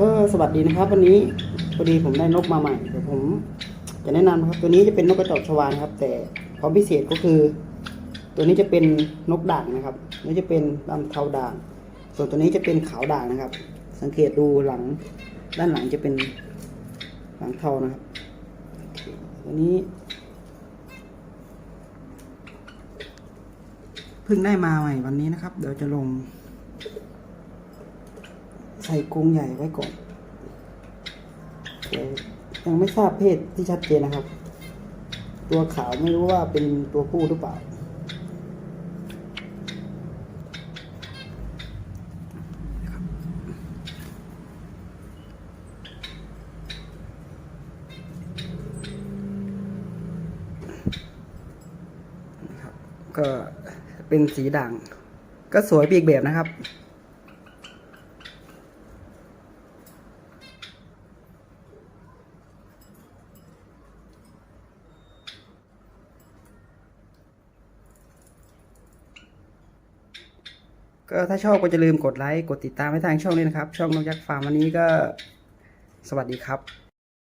ก็สวัสดีนะครับ วันนี้พอดีผมได้นกมาใหม่เดี๋ยวผมจะแนะนำนะครับตัวนี้จะเป็นนกกระจอกชวานะครับ แต่ความพิเศษก็คือ ตัวนี้จะเป็นนกด่างนะครับนี่จะเป็นลำเทาด่าง ส่วนตัวนี้จะเป็นขาวด่างนะครับ สังเกตดูหลังด้านหลังจะเป็นหลังเทานะครับตัวนี้เพิ่งได้มาใหม่วันนี้นะครับ เดี๋ยวจะลง ใส่กรงใหญ่ไว้ก่อนยังไม่ทราบเพศที่ชัดเจนนะครับ ตัวขาวไม่รู้ว่าเป็นตัวผู้หรือเปล่าครับก็เป็นสีด่าง ก็สวยปีกแบบนะครับ ก็ถ้าชอบก็จะลืมกดไลค์ กดติดตามให้ทางช่องด้วยนะครับ ช่องนกยักษ์ฟาร์มวันนี้ก็สวัสดีครับ